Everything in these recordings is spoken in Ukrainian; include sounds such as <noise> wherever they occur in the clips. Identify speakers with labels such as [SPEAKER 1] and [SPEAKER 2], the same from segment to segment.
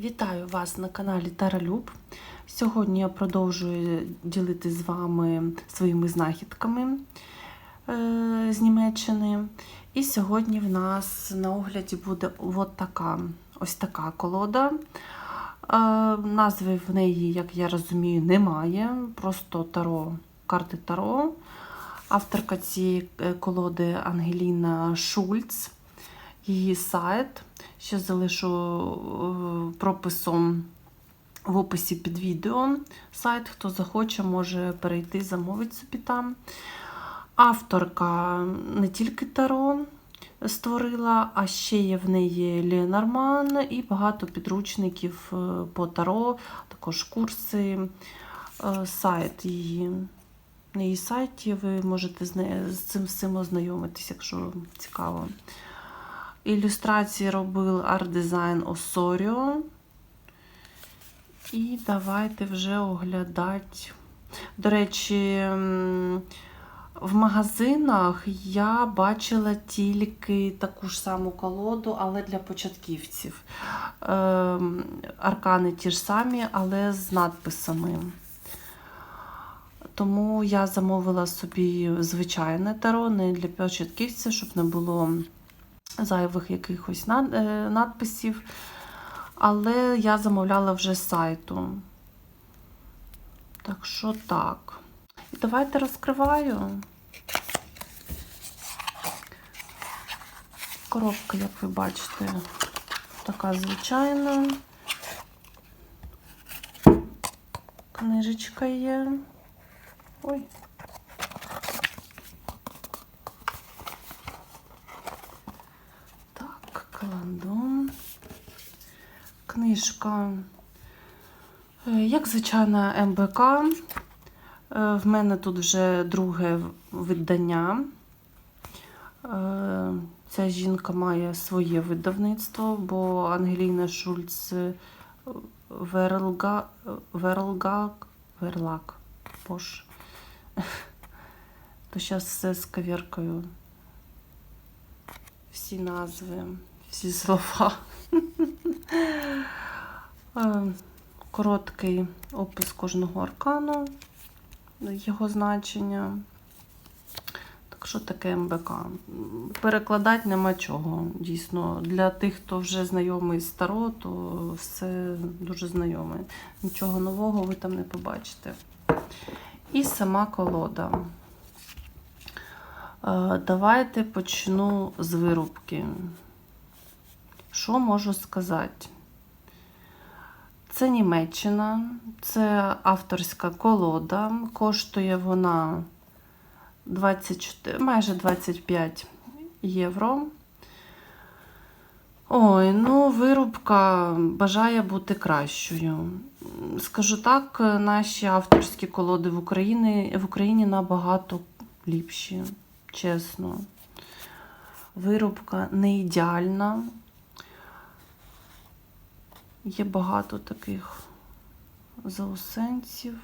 [SPEAKER 1] Вітаю вас на каналі Таралюб. Сьогодні я продовжую ділитися з вами своїми знахідками е, з Німеччини. І сьогодні в нас на огляді буде от така, ось така колода. Е, назви в неї, як я розумію, немає. Просто таро, карти Таро. Авторка цієї е, колоди Ангеліна Шульц. Її сайт. Ще залишу е, прописом в описі під відео. Сайт, хто захоче, може перейти, замовити собі там. Авторка не тільки Таро створила, а ще є в неї Ленорман і багато підручників е, по Таро, також курси, е, сайт її. На її сайті ви можете з, цим всім ознайомитись, якщо цікаво. Ілюстрації робив арт-дизайн Осоріо. І давайте вже оглядати. До речі, в магазинах я бачила тільки таку ж саму колоду, але для початківців. Ем, Аркани ті ж самі, але з надписами. Тому я замовила собі звичайне таро, не для початківців, щоб не було зайвих якихось е, надписів. Але я замовляла вже з сайту. Так що так. І давайте розкриваю. Коробка, як ви бачите, така звичайна. Книжечка є. Ой. Так. Книжка, е, як звичайна МБК. Е, В мене тут вже друге видання. Е, Ця жінка має своє видавництво, бо Ангеліна Шульц Верлга, Верлак, боже. То зараз все з кавіркою. Всі назви, всі слова. Е, Короткий опис кожного аркану, його значення. Так що таке МБК? Перекладати нема чого. Дійсно, для тих, хто вже знайомий з Таро, то все дуже знайоме. Нічого нового ви там не побачите. І сама колода. Е, Давайте почну з вирубки. Що можу сказати? Це Німеччина, це авторська колода. Коштує вона 24, майже 25 євро. Ой, ну, вирубка бажає бути кращою. Скажу так, наші авторські колоди в Україні, в Україні набагато ліпші, чесно. Вирубка не ідеальна. Є багато таких заусенців.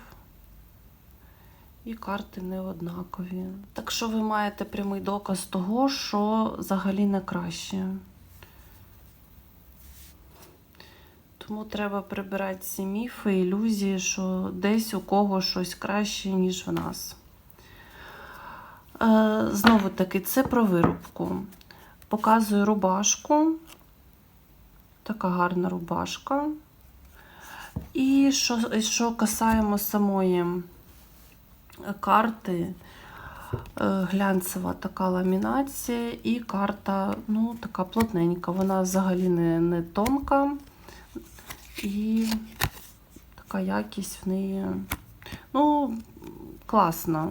[SPEAKER 1] І карти не однакові. Так що ви маєте прямий доказ того, що взагалі не краще. Тому треба прибирати ці міфи, ілюзії, що десь у кого щось краще, ніж в нас. Е, знову таки, це про вирубку. Показую рубашку. Така гарна рубашка. І що, що касаємо самої карти, е, глянцева така ламінація, і карта, ну, така плотненька. Вона взагалі не, не тонка. І така якість в неї, ну, класна.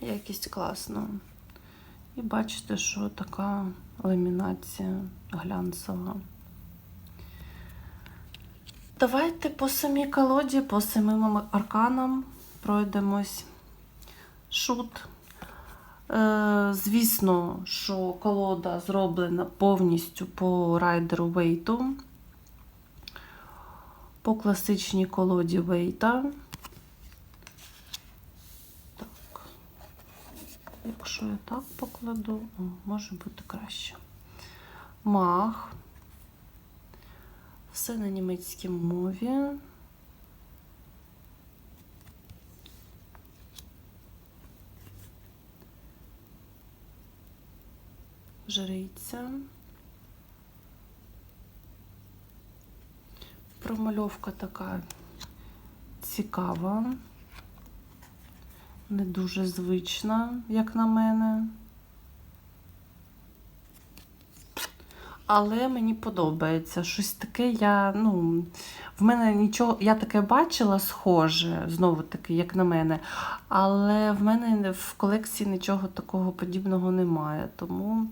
[SPEAKER 1] Якість класна. І бачите, що така ламінація глянцева. Давайте по самій колоді, по самим арканам пройдемось. Шут. Е, звісно, що колода зроблена повністю по райдеру Вейту, по класичній колоді Вейта. Якщо я так покладу, о, може бути краще. Мах. Все на німецькій мові. Жриця. Промальовка така цікава, не дуже звична, як на мене. Але мені подобається. Щось таке я, ну, в мене нічого, я таке бачила схоже, знову таки, як на мене. Але в мене в колекції нічого такого подібного немає. Тому,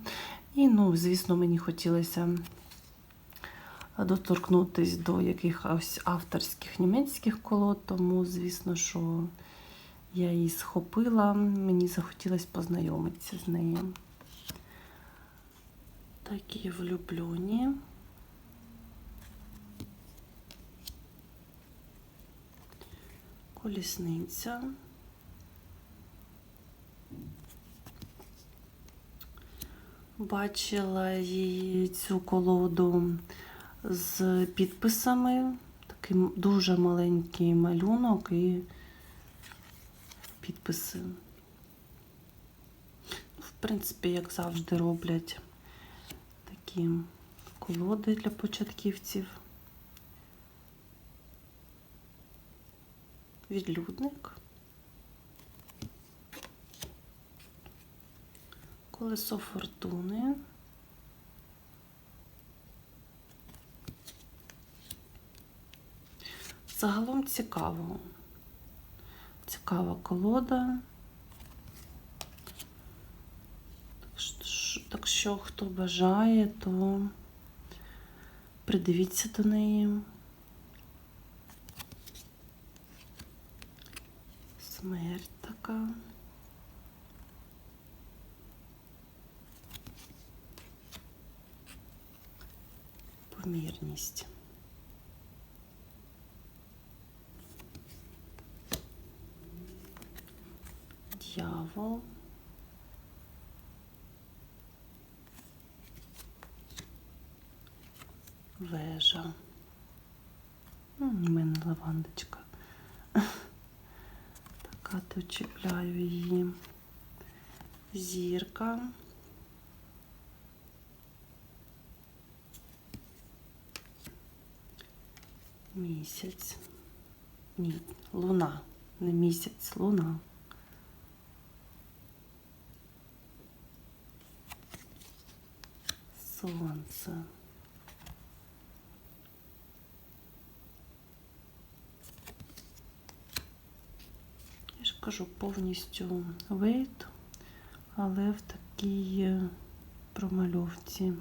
[SPEAKER 1] і, ну, звісно, мені хотілося доторкнутись до якихось авторських німецьких колод, тому, звісно, що я її схопила, мені захотілося познайомитися з нею. Такі влюблені. Колісниця. Бачила її цю колоду з підписами. Такий дуже маленький малюнок і підписи. В принципі, як завжди роблять такі колоди для початківців. Відлюдник. Колесо фортуни. Загалом цікаво. Цікава колода. Так що, хто бажає, то придивіться до неї. Смерть така. Помірність. Дьявол. Вежа. У мене лавандочка. Така то її. Зірка. Місяць. Ні, луна. Не місяць, луна. Сонце. Я ж кажу повністю вейт, але в такій е, промальовці.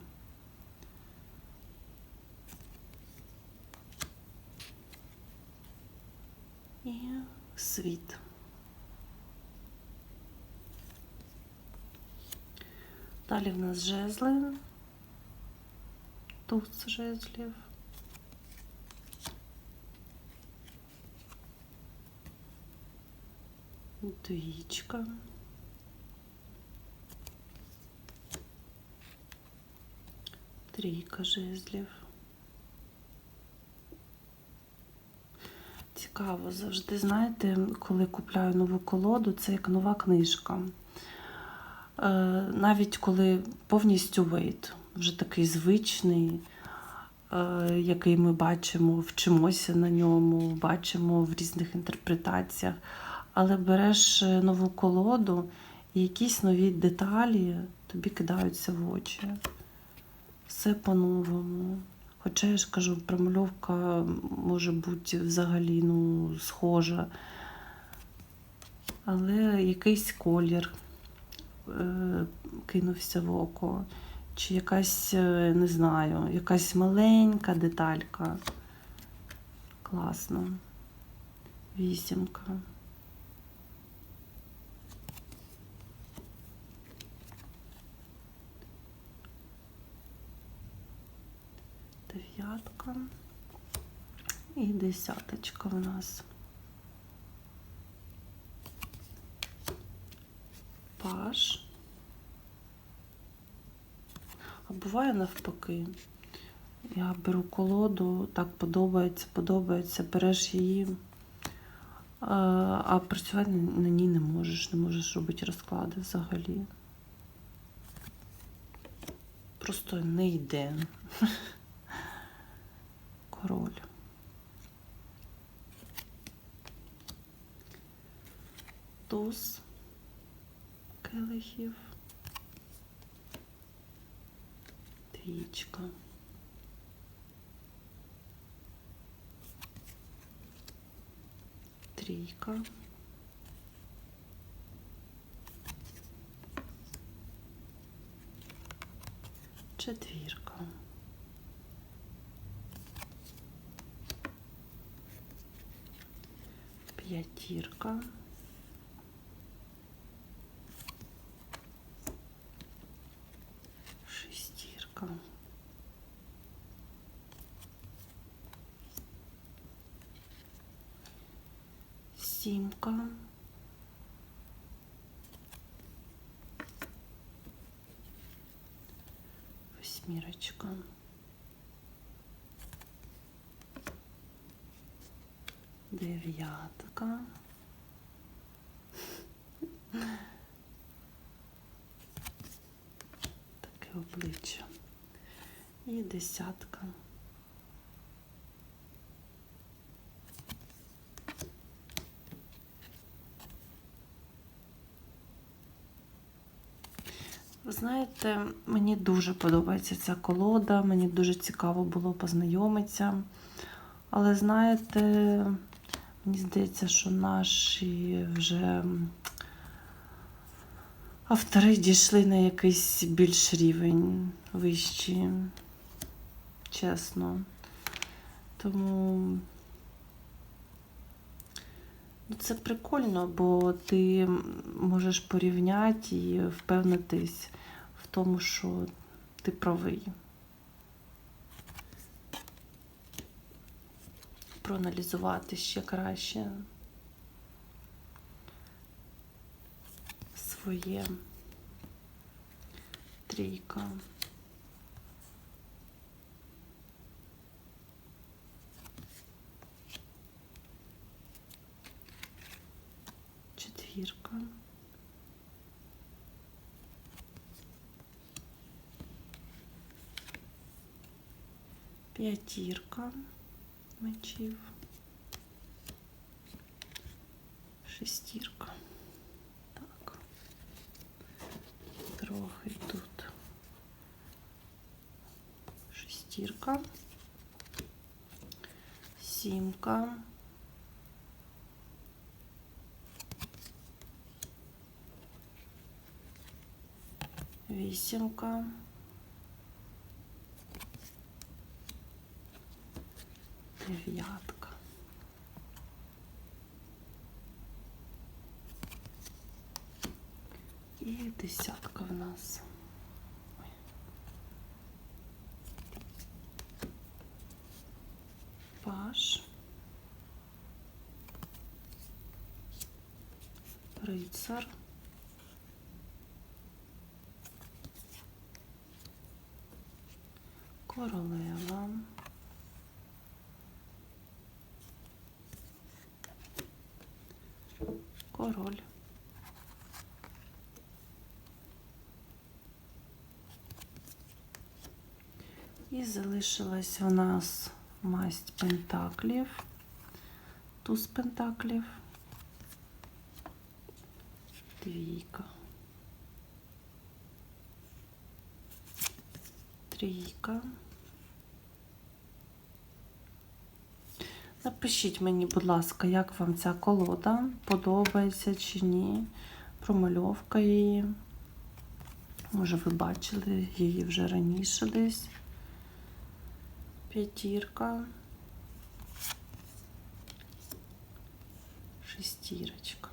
[SPEAKER 1] І світ. Далі в нас жезли, туз жезлів. Двічка. Трійка жезлів. Цікаво, завжди, знаєте, коли купляю нову колоду, це як нова книжка. Е, навіть коли повністю вейт, вже такий звичний, е, який ми бачимо, вчимося на ньому, бачимо в різних інтерпретаціях. Але береш е, нову колоду і якісь нові деталі тобі кидаються в очі. Все по-новому. Хоча я ж кажу, промальовка може бути взагалі ну, схожа. Але якийсь колір е, кинувся в око. Чи якась, е, не знаю, якась маленька деталька. Класно. Вісімка. Дев'ятка і десяточка в нас. А буває навпаки. Я беру колоду, так подобається, подобається, береш її, а, працювати на ній не можеш, не можеш робити розклади взагалі. Просто не йде. <laughs> Король. Туз келихів. Трічка. Трійка. Четвірка. П'ятірка. Сімка. Восьмірочка. Дев'ятка. Таке обличчя. І десятка. Ви знаєте, мені дуже подобається ця колода, мені дуже цікаво було познайомитися. Але знаєте, мені здається, що наші вже автори дійшли на якийсь більш рівень вищий, чесно. Тому ну, це прикольно, бо ти можеш порівняти і впевнитись тому, що ти правий. Проаналізувати ще краще своє трійка. Четвірка. П'ятірка мечів. Шестірка. Так. Трохи тут. Шестірка. Сімка. Вісімка. Дев'ятка. І десятка в нас. Паш. Рицар. Королева. Король. І залишилась у нас масть пентаклів, туз пентаклів, двійка, трійка. Напишіть мені, будь ласка, як вам ця колода, подобається чи ні, промальовка її. Може, ви бачили її вже раніше десь. П'ятірка. Шестірочка.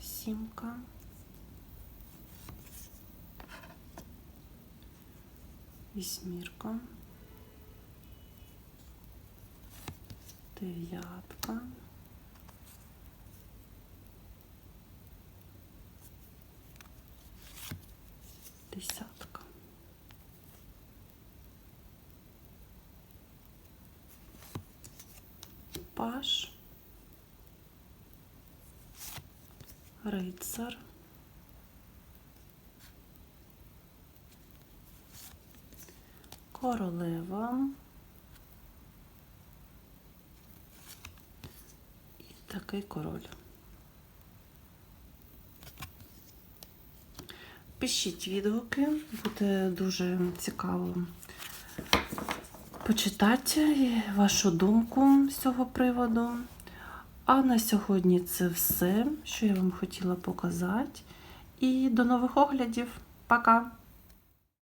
[SPEAKER 1] Сімка. Вісьмірка. Дев'ятка. Десятка. Паш. Рицар. Королева. І такий король. Пишіть відгуки, буде дуже цікаво почитати вашу думку з цього приводу. А на сьогодні це все, що я вам хотіла показати. І до нових оглядів. Пока!